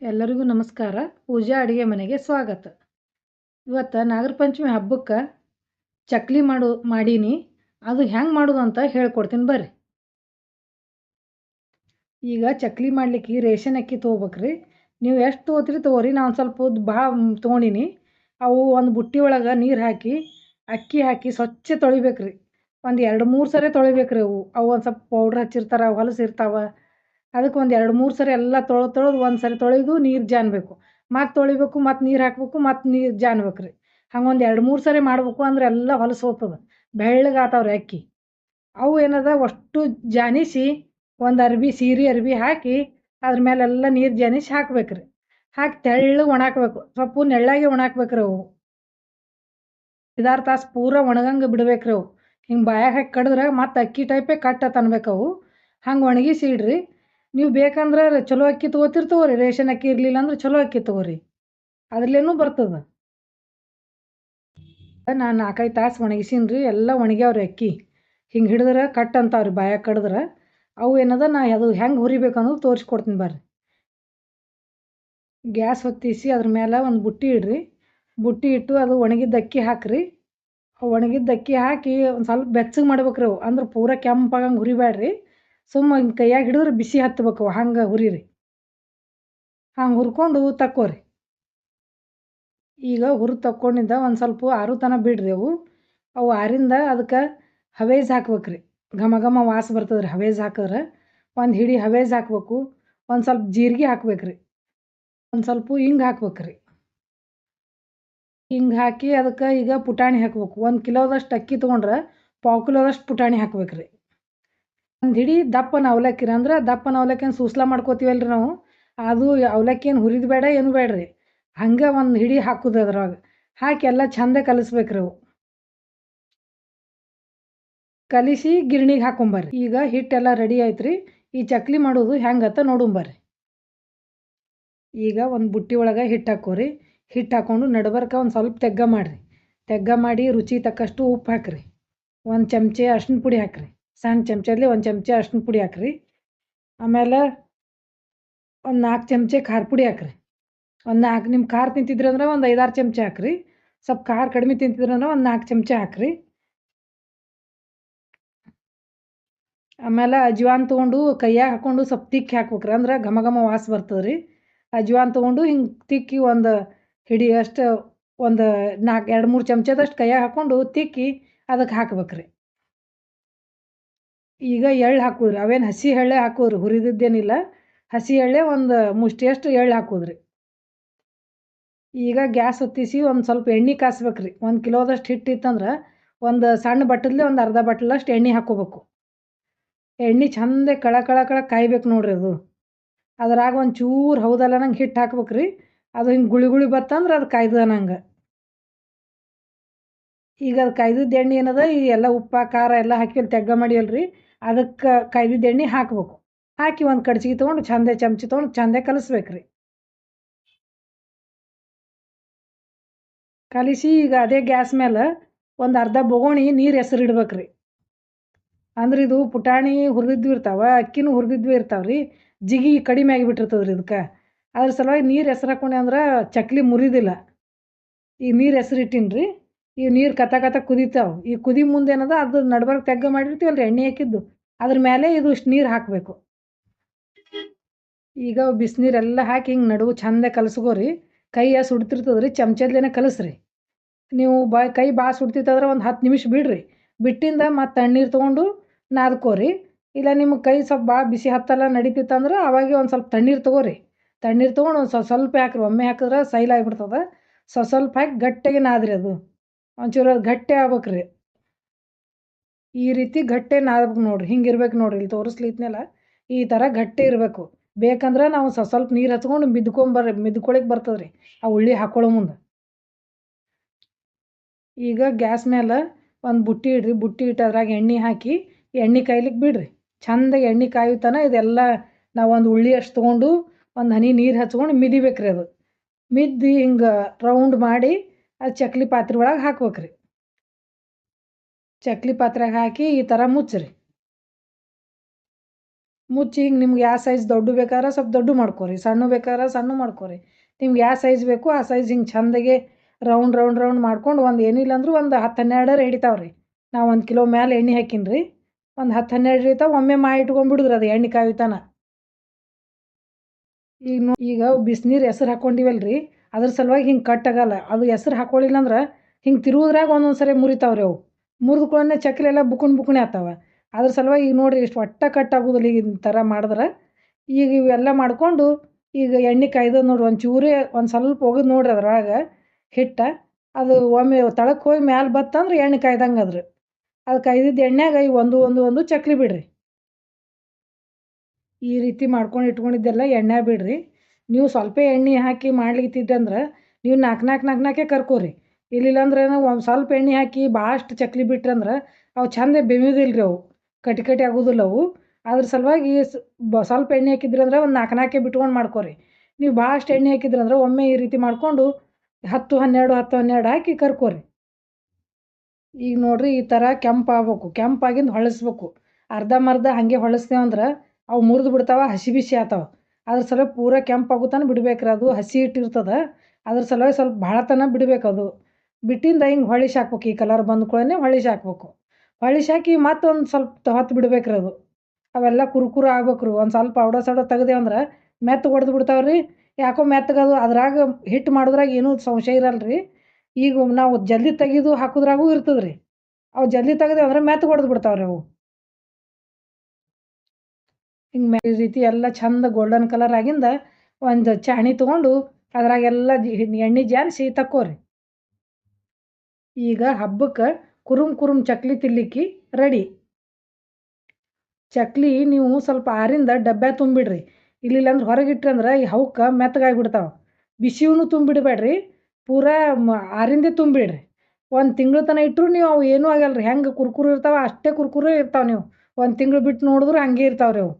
ಎಲ್ಲರಿಗೂ ನಮಸ್ಕಾರ. ಪೂಜಾ ಅಡುಗೆ ಮನೆಗೆ ಸ್ವಾಗತ. ಇವತ್ತು ನಾಗರ ಪಂಚಮಿ ಹಬ್ಬಕ್ಕೆ ಚಕ್ಲಿ ಮಾಡು, ಮಾಡೀನಿ. ಅದು ಹೆಂಗೆ ಮಾಡೋದು ಅಂತ ಹೇಳ್ಕೊಡ್ತೀನಿ ಬರ್ರಿ. ಈಗ ಚಕ್ಲಿ ಮಾಡ್ಲಿಕ್ಕೆ ರೇಷನ್ ಅಕ್ಕಿ ತೊಗೋಬೇಕ್ರಿ. ನೀವು ಎಷ್ಟು ತೊಗೋತೀರಿ ತೊಗೋರಿ. ನಾನು ಸ್ವಲ್ಪ ಭಾಳ ತೊಗೊಂಡೀನಿ. ಅವು ಒಂದು ಬುಟ್ಟಿ ಒಳಗೆ ನೀರು ಹಾಕಿ, ಅಕ್ಕಿ ಹಾಕಿ ಸ್ವಚ್ಛ ತೊಳಿಬೇಕ್ರಿ. ಒಂದು ಎರಡು ಮೂರು ಸರಿ ತೊಳಿಬೇಕ್ರಿ ಅವು. ಅವು ಒಂದು ಸ್ವಲ್ಪ ಪೌಡ್ರ್ ಹಚ್ಚಿರ್ತಾರೆ, ಹೊಲಸು ಇರ್ತಾವೆ. ಅದಕ್ಕೆ ಒಂದು ಎರಡು ಮೂರು ಸರಿ ಎಲ್ಲ ತೊಳೆದು ತೊಳೆದು ಒಂದು ಸರಿ ತೊಳೆದು ನೀರು ಜಾನ್ಬೇಕು ಮತ್ತೆ ತೊಳಿಬೇಕು, ಮತ್ತು ನೀರು ಹಾಕ್ಬೇಕು, ಮತ್ತು ನೀರು ಜಾನ್ಬೇಕು ರೀ ಹಂಗೆ ಒಂದು ಎರಡು ಮೂರು ಸರಿ ಮಾಡ್ಬೇಕು ಅಂದ್ರೆ ಎಲ್ಲ ಹೊಲಸು ಹೋಗ್ತದೆ. ಬೆಳ್ಳಗೆ ಆತಾವ್ರಿ ಅಕ್ಕಿ. ಅವು ಏನದ ಅಷ್ಟು ಜಾನಿಸಿ ಒಂದು ಅರ್ಬಿ ಸೀರೆ ಅರ್ಬಿ ಹಾಕಿ ಅದ್ರ ಮೇಲೆಲ್ಲ ನೀರು ಜಾನಿಸಿ ಹಾಕ್ಬೇಕ್ರಿ. ಹಾಕಿ ತೆಳ್ಳಗೆ ಒಣಾಕ್ಬೇಕು. ಸೊಪ್ಪು ನೆಳ್ಳಾಗೆ ಒಣಾಕ್ಬೇಕ್ರಿ ಅವು. ಐದಾರು ತಾಸು ಪೂರ ಒಣಗಂಗೆ ಬಿಡ್ಬೇಕ್ರಿ ಅವು. ಹಿಂಗೆ ಬಾಯಾಗ ಹಾಕಿ ಕಡಿದ್ರೆ ಮತ್ತೆ ಅಕ್ಕಿ ಟೈಪೇ ಕಟ್ಟ ತನ್ಬೇಕು ಅವು. ಹಂಗೆ ಒಣಗಿಸಿ ಇಡ್ರಿ. ನೀವು ಬೇಕಂದ್ರೆ ಚಲೋ ಅಕ್ಕಿ ತೊಗೋತಿರ್ತವ್ರಿ ರೇಷನ್ ಅಕ್ಕಿ ಇರಲಿಲ್ಲ ಅಂದ್ರೆ ಚಲೋ ಅಕ್ಕಿ ತೊಗೋರಿ. ಅದ್ರಲ್ಲೇನೂ ಬರ್ತದೆ. ನಾನು ನಾಲ್ಕೈದು ತಾಸು ಒಣಗಿಸೀನಿ ರೀ, ಎಲ್ಲ ಒಣಗ್ಯಾವ್ರಿ ಅಕ್ಕಿ. ಹಿಂಗೆ ಹಿಡಿದ್ರೆ ಕಟ್ ಅಂತಾವ್ರಿ ಬಾಯ ಕಡಿದ್ರೆ. ಅವು ಏನದ ನಾ ಅದು ಹೆಂಗೆ ಹುರಿಬೇಕು ಅನ್ನೋದು ತೋರಿಸ್ಕೊಡ್ತೀನಿ ಬರ್ರಿ. ಗ್ಯಾಸ್ ಹೊತ್ತಿಸಿ ಅದ್ರ ಮೇಲೆ ಒಂದು ಬುಟ್ಟಿ ಇಡ್ರಿ. ಬುಟ್ಟಿ ಇಟ್ಟು ಅದು ಒಣಗಿದ್ದ ಅಕ್ಕಿ ಹಾಕ್ರಿ. ಒಣಗಿದ್ದ ಅಕ್ಕಿ ಹಾಕಿ ಒಂದು ಸ್ವಲ್ಪ ಬೆಚ್ಚಗೆ ಮಾಡ್ಬೇಕ್ರಿ ಅವು. ಅಂದ್ರೆ ಪೂರ ಕೆಂಪಾಗಂಗೆ ಹುರಿಬೇಡ್ರಿ ಸುಮ್ಮ ಹಿಂಗೆ ಕೈಯಾಗ ಹಿಡಿದ್ರೆ ಬಿಸಿ ಹತ್ಬೇಕು, ಹಂಗೆ ಹುರಿರಿ. ಹಂಗೆ ಹುರ್ಕೊಂಡು ತಕ್ಕೋರಿ. ಈಗ ಹುರಿ ತಕ್ಕೊಂಡಿದ್ದ ಒಂದು ಸ್ವಲ್ಪ ಆರು ತನ ಬಿಡ್ರಿ ಅವು. ಅವು ಆರಿಂದ ಅದಕ್ಕೆ ಹವೇಜ್ ಹಾಕ್ಬೇಕ್ರಿ. ಘಮ ಘಮ ವಾಸ ಬರ್ತದ್ರಿ ಹವೇಜ್ ಹಾಕಿದ್ರೆ. ಒಂದು ಹಿಡಿ ಹವೇಜ್ ಹಾಕ್ಬೇಕು, ಒಂದು ಸ್ವಲ್ಪ ಜೀರಿಗೆ ಹಾಕ್ಬೇಕ್ರಿ. ಒಂದು ಸ್ವಲ್ಪ ಹಿಂಗೆ ಹಾಕ್ಬೇಕ್ರಿ. ಹಿಂಗೆ ಹಾಕಿ ಅದಕ್ಕೆ ಈಗ ಪುಟಾಣಿ ಹಾಕ್ಬೇಕು. ಒಂದು ಕಿಲೋದಷ್ಟು ಅಕ್ಕಿ ತೊಗೊಂಡ್ರೆ ಪಾವು ಕಿಲೋದಷ್ಟು ಪುಟಾಣಿ ಹಾಕ್ಬೇಕ್ರಿ. ಒಂದು ಹಿಡಿ ದಪ್ಪನ ಅವಲಕ್ಕಿ ರೀ. ಅಂದ್ರೆ ದಪ್ಪನ ಅವಲಕ್ಕಿನ ಸೂಸ್ಲಾ ಮಾಡ್ಕೋತೀವಲ್ಲ ರೀ ನಾವು. ಅದು ಅವಲಕ್ಕಿ ಏನು ಹುರಿದು ಬೇಡ, ಏನು ಬೇಡ್ರಿ. ಹಂಗೆ ಒಂದು ಹಿಡಿ ಹಾಕುದು ಅದ್ರೊಳಗೆ ಹಾಕಿ ಎಲ್ಲ ಚಂದ ಕಲಿಸ್ಬೇಕು ರೀ ಅವು. ಕಲಿಸಿ ಗಿರ್ಣಿಗೆ ಹಾಕೊಂಬರ್ರಿ. ಈಗ ಹಿಟ್ಟೆಲ್ಲ ರೆಡಿ ಆಯ್ತ್ರಿ. ಈ ಚಕ್ಲಿ ಮಾಡೋದು ಹೆಂಗತ್ತ ನೋಡುಂಬರ್ರಿ. ಈಗ ಒಂದು ಬುಟ್ಟಿ ಒಳಗೆ ಹಿಟ್ಟು ಹಾಕೋರಿ. ಹಿಟ್ಟು ಹಾಕ್ಕೊಂಡು ನಡ್ಬರ್ಕ ಒಂದು ಸ್ವಲ್ಪ ತೆಗ್ಗ ಮಾಡಿರಿ. ತೆಗ್ಗ ಮಾಡಿ ರುಚಿ ತಕ್ಕಷ್ಟು ಉಪ್ಪು ಹಾಕಿರಿ. ಒಂದು ಚಮಚೆ ಅರ್ಶಿನ ಪುಡಿ ಹಾಕಿರಿ. ಸಣ್ಣ ಚಮಚದಲ್ಲಿ ಒಂದು ಚಮಚ ಅರ್ಶಿನ ಪುಡಿ ಹಾಕ್ರಿ. ಆಮೇಲೆ ಒಂದು ನಾಲ್ಕು ಚಮಚ ಖಾರ ಪುಡಿ ಹಾಕ್ರಿ. ಒಂದು ನಾಲ್ಕು ನಿಮ್ಮ ಖಾರ ತಿಂತಿದ್ರಿ ಅಂದ್ರೆ ಒಂದು ಐದಾರು ಚಮಚ ಹಾಕ್ರಿ. ಸ್ವಲ್ಪ ಖಾರ ಕಡಿಮೆ ತಿಂತಿದ್ರಿ ಅಂದ್ರೆ ಒಂದು ನಾಲ್ಕು ಚಮಚ ಹಾಕ್ರಿ. ಆಮೇಲೆ ಅಜ್ವಾನ್ ತೊಗೊಂಡು ಕೈಯಾಗ ಹಾಕ್ಕೊಂಡು ಸ್ವಲ್ಪ ತಿಕ್ಕಿ ಹಾಕ್ಬೇಕ್ರಿ ಅಂದ್ರೆ ಘಮ ಘಮ ವಾಸ ಬರ್ತದೆ ರೀ ಅಜ್ವಾನ್ ತೊಗೊಂಡು ಹಿಂಗೆ ತಿಕ್ಕಿ ಒಂದು ಹಿಡಿ ಅಷ್ಟು ಒಂದು ನಾಲ್ಕು ಎರಡು ಮೂರು ಚಮಚದಷ್ಟು ಕೈಯಾಗ ಹಾಕ್ಕೊಂಡು ತಿಕ್ಕಿ ಅದಕ್ಕೆ ಹಾಕ್ಬೇಕ್ರಿ. ಈಗ ಎಳ್ಳು ಹಾಕುದ್ರಿ. ಅವೇನು ಹಸಿ ಎಳ್ಳೆ ಹಾಕೋದ್ರಿ. ಹುರಿದಿದ್ದೇನಿಲ್ಲ. ಹಸಿ ಎಳ್ಳೆ ಒಂದು ಮುಷ್ಟಿಯಷ್ಟು ಎಳ್ಳು ಹಾಕೋದ್ರಿ. ಈಗ ಗ್ಯಾಸ್ ಹೊತ್ತಿಸಿ ಒಂದು ಸ್ವಲ್ಪ ಎಣ್ಣೆ ಕಾಸ್ಬೇಕು ರೀ ಒಂದು ಕಿಲೋದಷ್ಟು ಹಿಟ್ಟು ಇತ್ತಂದ್ರೆ ಒಂದು ಸಣ್ಣ ಬಟ್ಟಲೇ ಒಂದು ಅರ್ಧ ಬಟ್ಟಲಷ್ಟು ಎಣ್ಣೆ ಹಾಕೋಬೇಕು. ಎಣ್ಣೆ ಚಂದ ಕಳ ಕಳ ಕಳ ಕಾಯ್ಬೇಕು ನೋಡ್ರಿ ಅದು. ಅದ್ರಾಗ ಒಂದು ಚೂರು ಹೌದಲ್ಲ ನಂಗೆ ಹಿಟ್ಟು ಹಾಕ್ಬೇಕು ರೀ ಅದು ಹಿಂಗೆ ಗುಳಿ ಗುಳಿ ಬತ್ತಂದ್ರೆ ಅದು ಕಾಯ್ದ ನಂಗೆ. ಈಗ ಅದು ಕಾಯ್ದಿದ್ದ ಎಣ್ಣೆ ಏನದ? ಈ ಎಲ್ಲ ಉಪ್ಪು, ಖಾರ ಎಲ್ಲ ಹಾಕಿ ತೆಗ್ಗ ಮಾಡಿಯಲ್ರಿ ಅದಕ್ಕೆ ಕಾಯ್ದಿದ್ದ ಎಣ್ಣೆ ಹಾಕ್ಬೇಕು. ಹಾಕಿ ಒಂದು ಕಡ್ಚಿಗೆ ತೊಗೊಂಡು ಚಂದೆ ಚಮಚಿ ತೊಗೊಂಡು ಚಂದೆ ಕಲಿಸ್ಬೇಕು ರೀ ಕಲಿಸಿ ಈಗ ಅದೇ ಗ್ಯಾಸ್ ಮೇಲೆ ಒಂದು ಅರ್ಧ ಬೊಗೋಣಿ ನೀರು ಹೆಸರು ಇಡ್ಬೇಕು ಅಂದ್ರೆ ಇದು ಪುಟಾಣಿ ಹುರಿದಿದ್ವಿ ಇರ್ತಾವೆ, ಅಕ್ಕಿನೂ ಹುರಿದಿದ್ವಿ ಇರ್ತಾವ್ರಿ. ಜಿಗಿ ಕಡಿಮೆ ಆಗಿಬಿಟ್ಟಿರ್ತದೆ ರೀ ಇದಕ್ಕೆ ಅದ್ರ ಸಲುವಾಗಿ ನೀರು ಹೆಸರು ಹಾಕೊಂಡೆ ಅಂದ್ರೆ ಚಕ್ಲಿ ಮುರಿದಿಲ್ಲ. ಈಗ ನೀರು ಹೆಸರು ಇಟ್ಟೀನಿ ಈ ನೀರು ಕತ ಕತ ಕುದೀತಾವೆ. ಈ ಕುದಿ ಮುಂದೆ ಏನದ, ಅದು ನಡ್ಬರ್ಕ್ ತೆಗ್ಗ ಮಾಡಿರ್ತೀವಲ್ಲ ಎಣ್ಣೆ ಹಾಕಿದ್ದು. ಅದ್ರ ಮೇಲೆ ಇದು ಇಷ್ಟು ನೀರು ಹಾಕಬೇಕು. ಈಗ ಬಿಸಿನೀರೆಲ್ಲ ಹಾಕಿ ಹಿಂಗೆ ನಡುವು ಚಂದ ಕಲಸ್ಕೋರಿ. ಕೈ ಸುಡ್ತಿರ್ತದೆ ರೀ ಚಮಚದ್ಲೇನೆ ಕಲಸ್ರಿ. ನೀವು ಬಾ, ಕೈ ಬಾ ಸುಡ್ತಿತ್ತಂದ್ರೆ ಒಂದು ಹತ್ತು ನಿಮಿಷ ಬಿಡ್ರಿ. ಬಿಟ್ಟಿಂದ ಮತ್ತು ತಣ್ಣೀರು ತೊಗೊಂಡು ನಾದ್ಕೋರಿ. ಇಲ್ಲ ನಿಮ್ಮ ಕೈ ಸ್ವಲ್ಪ ಭಾಳ ಬಿಸಿ ಹತ್ತಲ್ಲ ನಡೀತಿತ್ತಂದ್ರೆ ಅವಾಗೆ ಒಂದು ಸ್ವಲ್ಪ ತಣ್ಣೀರು ತೊಗೋರಿ. ತಣ್ಣೀರು ತೊಗೊಂಡು ಒಂದು ಸ್ವಲ್ಪ ಸ್ವಲ್ಪ ಹಾಕ್ರಿ. ಒಮ್ಮೆ ಹಾಕಿದ್ರೆ ಸೈಲಾಗಿಬಿಡ್ತದೆ ಸ್ವಲ್ಪ ಸ್ವಲ್ಪ ಹಾಕಿ ಗಟ್ಟಿಗೆ ನಾದ್ರಿ ಅದು. ಒಂಚೂರು ಗಟ್ಟಿ ಆಗ್ಬೇಕ್ರಿ. ಈ ರೀತಿ ಗಟ್ಟಿ ನಾದ್ಬೇಕು ನೋಡ್ರಿ. ಹಿಂಗೆ ಇರ್ಬೇಕು ನೋಡ್ರಿ. ಇಲ್ಲಿ ತೋರಿಸ್ಲಿತ್ನೆಲ್ಲ ಈ ಥರ ಗಟ್ಟಿ ಇರಬೇಕು. ಬೇಕಂದ್ರೆ ನಾವು ಸ್ವಲ್ಪ ನೀರು ಹಚ್ಕೊಂಡು ಮಿದ್ಕೊಂಬರ್ರಿ ಮಿದ್ಕೊಳಿಕ್ಕೆ ಬರ್ತದೆ ರೀ ಆ ಉಳ್ಳಿ ಹಾಕೊಳ್ಳೋ ಮುಂದೆ. ಈಗ ಗ್ಯಾಸ್ ಮೇಲೆ ಒಂದು ಬುಟ್ಟಿ ಇಡ್ರಿ. ಬುಟ್ಟಿ ಇಟ್ಟು ಅದ್ರಾಗ ಎಣ್ಣೆ ಹಾಕಿ, ಎಣ್ಣೆ ಕಾಯ್ಲಿಕ್ಕೆ ಬಿಡ್ರಿ. ಚಂದ ಎಣ್ಣೆ ಕಾಯುತ್ತಾನ ಇದೆಲ್ಲ ನಾವು ಒಂದು ಉಳ್ಳಿ ಅಷ್ಟು ತೊಗೊಂಡು ಒಂದು ಹನಿ ನೀರು ಹಚ್ಕೊಂಡು ಮಿದಿಬೇಕ್ರಿ ಅದು. ಮಿದ್ದಿ ಹಿಂಗೆ ರೌಂಡ್ ಮಾಡಿ ಅದು ಚಕ್ಲಿ ಪಾತ್ರೆ ಒಳಗೆ ಹಾಕ್ಬೇಕು ರೀ ಚಕ್ಲಿ ಪಾತ್ರೆಗೆ ಹಾಕಿ ಈ ಥರ ಮುಚ್ಚಿರಿ. ಮುಚ್ಚಿ ಹಿಂಗೆ ನಿಮ್ಗೆ ಯಾವ ಸೈಜ್ ದೊಡ್ಡ ಬೇಕಾದ್ರೆ ಸ್ವಲ್ಪ ದೊಡ್ಡ ಮಾಡ್ಕೊರಿ, ಸಣ್ಣ ಬೇಕಾದ್ರೆ ಸಣ್ಣ ಮಾಡ್ಕೊರಿ. ನಿಮ್ಗೆ ಯಾವ ಸೈಜ್ ಬೇಕು ಆ ಸೈಜ್ ಹಿಂಗೆ ಚಂದಗೆ ರೌಂಡ್ ರೌಂಡ್ ರೌಂಡ್ ಮಾಡ್ಕೊಂಡು ಒಂದು ಏನಿಲ್ಲ ಅಂದರೂ ಒಂದು ಹತ್ತು ಹನ್ನೆರಡರ ಹಿಡಿತಾವೆ ರೀ ನಾವು ಒಂದು ಕಿಲೋ ಮ್ಯಾಲೆ ಎಣ್ಣೆ ಹಾಕಿನಿ ರೀ ಒಂದು ಹತ್ತು ಹನ್ನೆರಡು ಹಿಡಿತಾವೆ, ಒಮ್ಮೆ ಮಾ ಇಟ್ಕೊಂಡ್ಬಿಡಿದ್ರಿ ಅದು ಎಣ್ಣೆ ಕಾಯಿತಾನ. ಈಗ ನೋ, ಈಗ ಬಿಸಿನೀರು ಹೆಸ್ರು ಹಾಕ್ಕೊಂಡಿವಲ್ಲ ಅದ್ರ ಸಲುವಾಗಿ ಹಿಂಗೆ ಕಟ್ ಆಗಲ್ಲ. ಅದು ಹೆಸ್ರು ಹಾಕ್ಕೊಳ್ಳಿಲ್ಲ ಅಂದ್ರೆ ಹಿಂಗೆ ತಿರುವುದ್ರಾಗ ಒಂದೊಂದು ಸರಿ ಮುರಿತಾವೆ ರೀ ಅವು. ಮುರಿದ ಕೂಡಲೇ ಚಕ್ಲಿ ಎಲ್ಲ ಬುಕುಣ್ ಬುಕುಣೆ ಆಗ್ತಾವೆ. ಅದ್ರ ಸಲುವಾಗಿ ಈಗ ನೋಡಿರಿ ಇಷ್ಟು ಒಟ್ಟು ಕಟ್ ಆಗೋದಿಲ್ಲ ಈಗ ಈ ಥರ ಮಾಡಿದ್ರೆ. ಈಗ ಇವೆಲ್ಲ ಮಾಡಿಕೊಂಡು ಈಗ ಎಣ್ಣೆ ಕಾಯ್ದು ನೋಡ್ರಿ ಒಂದು ಚೂರೇ ಒಂದು ಸ್ವಲ್ಪ ಒಗದು ನೋಡಿರಿ ಅದ್ರೊಳಗೆ ಹಿಟ್ಟು. ಅದು ಒಮ್ಮೆ ತಳಕ್ಕೆ ಹೋಗಿ ಮ್ಯಾಲೆ ಬತ್ತಂದ್ರೆ ಎಣ್ಣೆ ಕಾಯ್ದಂಗೆ ಅದ್ರ ಅದು ಕಾಯ್ದಿದ್ದ ಎಣ್ಣೆಗ ಈ ಒಂದು ಒಂದು ಒಂದು ಚಕ್ಲಿ ಬಿಡಿರಿ. ಈ ರೀತಿ ಮಾಡ್ಕೊಂಡು ಇಟ್ಕೊಂಡಿದ್ದೆಲ್ಲ ಎಣ್ಣೆ ಬಿಡ್ರಿ. ನೀವು ಸ್ವಲ್ಪ ಎಣ್ಣೆ ಹಾಕಿ ಮಾಡ್ಲಿತ್ತಿದ್ದಂದ್ರೆ ನೀವು ನಾಲ್ಕು ನಾಲ್ಕು ನಾಲ್ಕು ನಾಲ್ಕೇ ಕರ್ಕೋರಿ. ಇಲ್ಲಿಲ್ಲ ಅಂದ್ರೆ ಒಂದು ಸ್ವಲ್ಪ ಎಣ್ಣೆ ಹಾಕಿ ಭಾಳಷ್ಟು ಚಕ್ಲಿ ಬಿಟ್ರಂದ್ರೆ ಅವು ಚಂದ ಬೆವಿಯೋದಿಲ್ಲ ರೀ ಅವು. ಕಟಿ ಕಟಿ ಆಗೋದಿಲ್ಲ ಅವು. ಅದ್ರ ಸಲುವಾಗಿ ಬ ಸ್ವಲ್ಪ ಎಣ್ಣೆ ಹಾಕಿದ್ರಂದ್ರೆ ಒಂದು ನಾಲ್ಕು ನಾಲ್ಕೇ ಬಿಟ್ಕೊಂಡು ಮಾಡ್ಕೊರಿ. ನೀವು ಭಾಳಷ್ಟು ಎಣ್ಣೆ ಹಾಕಿದ್ರಂದ್ರೆ ಒಮ್ಮೆ ಈ ರೀತಿ ಮಾಡಿಕೊಂಡು ಹತ್ತು ಹನ್ನೆರಡು ಹತ್ತು ಹನ್ನೆರಡು ಹಾಕಿ ಕರ್ಕೋರಿ. ಈಗ ನೋಡಿರಿ ಈ ಥರ ಕೆಂಪು ಆಗ್ಬೇಕು ಕೆಂಪಾಗಿಂದು ಹೊಳಸ್ಬೇಕು. ಅರ್ಧಂಬರ್ಧ ಹಾಗೆ ಹೊಳಸ್ತೇವೆ ಅಂದ್ರೆ ಅವು ಮುರಿದು ಬಿಡ್ತಾವೆ, ಹಸಿ ಬಿಸಿ ಆತಾವೆ ಅದ್ರ ಸಲುವಾಗಿ ಪೂರ ಕೆಂಪು ತನಕ ಬಿಡ್ಬೇಕು ರೀ ಅದು ಹಸಿ ಹಿಟ್ಟಿರ್ತದೆ. ಅದ್ರ ಸಲುವಾಗಿ ಸ್ವಲ್ಪ ಭಾಳ ತನ ಬಿಡ್ಬೇಕು ಅದು. ಬಿಟ್ಟಿಂದ ಹಿಂಗೆ ಹೊಳಿಸಿ ಹಾಕ್ಬೇಕು ಈ ಕಲರ್ ಬಂದ ಕೂಡಲೇ ಹೊಳಿಸಿ ಹಾಕ್ಬೇಕು ಹೊಳಿಸಿ ಹಾಕಿ ಮತ್ತೊಂದು ಸ್ವಲ್ಪ ಹೊತ್ತು ಬಿಡ್ಬೇಕು ರೀ ಅದು. ಅವೆಲ್ಲ ಕುರುಕುರು ಆಗ್ಬೇಕು ರೀ ಒಂದು ಸ್ವಲ್ಪ ಔಡ ಸೌಡ ತೆಗ್ದೇವು ಅಂದ್ರೆ ಮೆತ್ತಗೆ ಒಡೆದು ಬಿಡ್ತಾವೆ ರೀ ಯಾಕೋ ಮೆತ್ತಗದು ಅದ್ರಾಗ ಹಿಟ್ಟು ಮಾಡೋದ್ರಾಗ ಏನೂ ಸಂಶಯ ಇರಲ್ಲ ರೀ ಈಗ ನಾವು ಜಲ್ದಿ ತೆಗೆದು ಹಾಕೋದ್ರಾಗೂ ಇರ್ತದೆ ರೀ ಅವು ಜಲ್ದಿ ತೆಗ್ದೇವೆ ಅಂದ್ರೆ ಮೆತ್ತಗೆ ಒಡೆದು ಬಿಡ್ತಾವೆ ರೀ ಅವು. ಹಿಂಗೆ ಮ್ಯಾ ಈ ರೀತಿ ಎಲ್ಲ ಚಂದ ಗೋಲ್ಡನ್ ಕಲರ್ ಆಗಿಂದ ಒಂದು ಚಾಣಿ ತೊಗೊಂಡು ಅದ್ರಾಗೆಲ್ಲ ಎಣ್ಣೆ ಜಾನ್ಸಿ ತಕ್ಕೋರಿ. ಈಗ ಹಬ್ಬಕ್ಕೆ ಕುರುಮ್ ಕುರುಮ್ ಚಕ್ಲಿ ತಿನ್ಲಿಕ್ಕೆ ರೆಡಿ ಚಕ್ಲಿ ನೀವು ಸ್ವಲ್ಪ ಆರಿಂದ ಡಬ್ಬೆ ತುಂಬಿಡ್ರಿ. ಇಲ್ಲಿಲ್ಲ ಅಂದ್ರೆ ಹೊರಗೆ ಇಟ್ರಿ ಅಂದ್ರೆ ಈ ಹವಕ್ಕೆ ಮೆತ್ತಗಾಗಿ ಬಿಡ್ತಾವೆ ಬಿಸಿವೂ ತುಂಬಿಡಬೇಡ್ರಿ, ಪೂರಾ ಆರಿಂದೇ ತುಂಬಿಡ್ರಿ. ಒಂದು ತಿಂಗಳು ತನಕ ಇಟ್ಟರು ನೀವು ಅವು ಏನೂ ಆಗಲ್ಲ ರೀ ಹೆಂಗೆ ಕುರ್ಕುರು ಇರ್ತಾವೆ ಅಷ್ಟೇ ಕುರ್ಕುರು ಇರ್ತಾವೆ ನೀವು. ಒಂದು ತಿಂಗಳು ಬಿಟ್ಟು ನೋಡಿದ್ರೆ ಹಂಗೆ ಇರ್ತಾವೆ ರೀ ಅವು.